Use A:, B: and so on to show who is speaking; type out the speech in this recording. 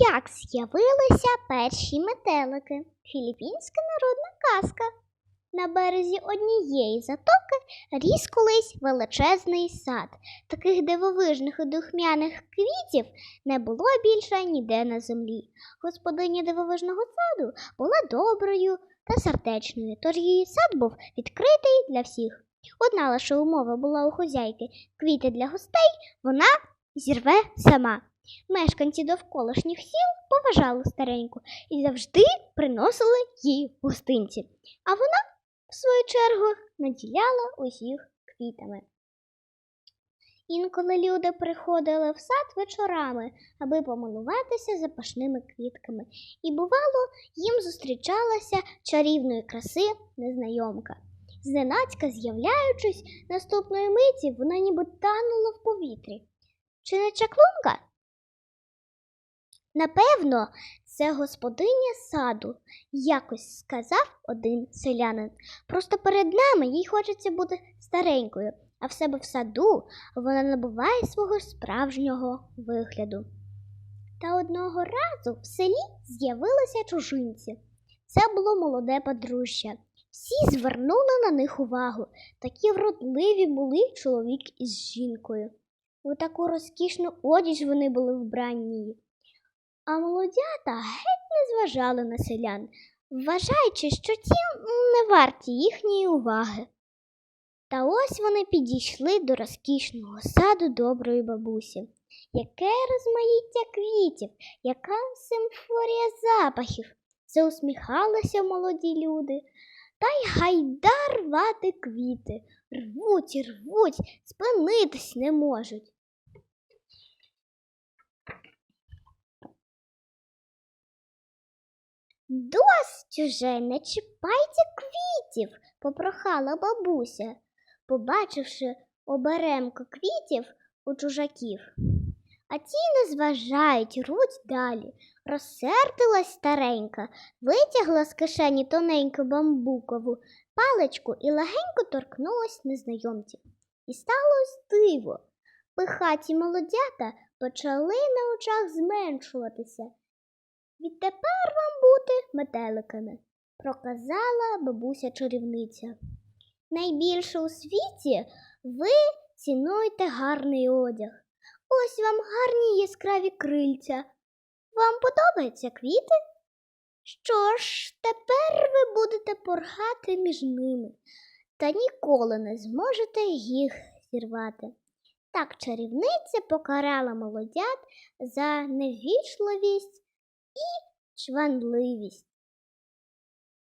A: Як з'явилися перші метелики? Філіппінська народна казка. На березі однієї затоки ріс колись величезний сад. Таких дивовижних і духмяних квітів не було більше ніде на землі. Господиня дивовижного саду була доброю та сердечною, тож її сад був відкритий для всіх. Одна лише умова була у хозяйки квіти для гостей вона зірве сама. Мешканці довколишніх сіл поважали стареньку і завжди приносили їй гостинці, а вона, в свою чергу, наділяла усіх квітами. Інколи люди приходили в сад вечорами, аби помилуватися запашними квітками, і, бувало, їм зустрічалася чарівної краси незнайомка. Зненацька з'являючись, наступної миті вона ніби танула в повітрі. Чи не чаклунка? Напевно, це господиня саду, якось сказав один селянин. Просто перед нами їй хочеться бути старенькою, а в себе в саду вона набуває свого справжнього вигляду. Та одного разу в селі з'явилися чужинці. Це було молоде подружжя. Всі звернули на них увагу. Такі вродливі були чоловік із жінкою. У таку розкішну одіж вони були вбранні. А молодята геть не зважали на селян, вважаючи, що ті не варті їхньої уваги. Та ось вони підійшли до розкішного саду доброї бабусі. Яке розмаїття квітів, яка симфорія запахів. Це усміхалися молоді люди. Та й гайда рвати квіти. Рвуть і рвуть, спинитись не можуть. Досить уже не чіпайте квітів, попрохала бабуся, побачивши оберемко квітів у чужаків. А ті не зважають, руть далі. Розсердилась старенька, витягла з кишені тоненьку бамбукову паличку і легенько торкнулась незнайомців. І сталося диво. Пихаті молодята почали на очах зменшуватися. Відтепер вам бути метеликами, проказала бабуся чарівниця. Найбільше у світі ви цінуєте гарний одяг. Ось вам гарні яскраві крильця. Вам подобаються квіти? Що ж, тепер ви будете порхати між ними та ніколи не зможете їх зірвати. Так чарівниця покарала молодят за невічливість і чванливість.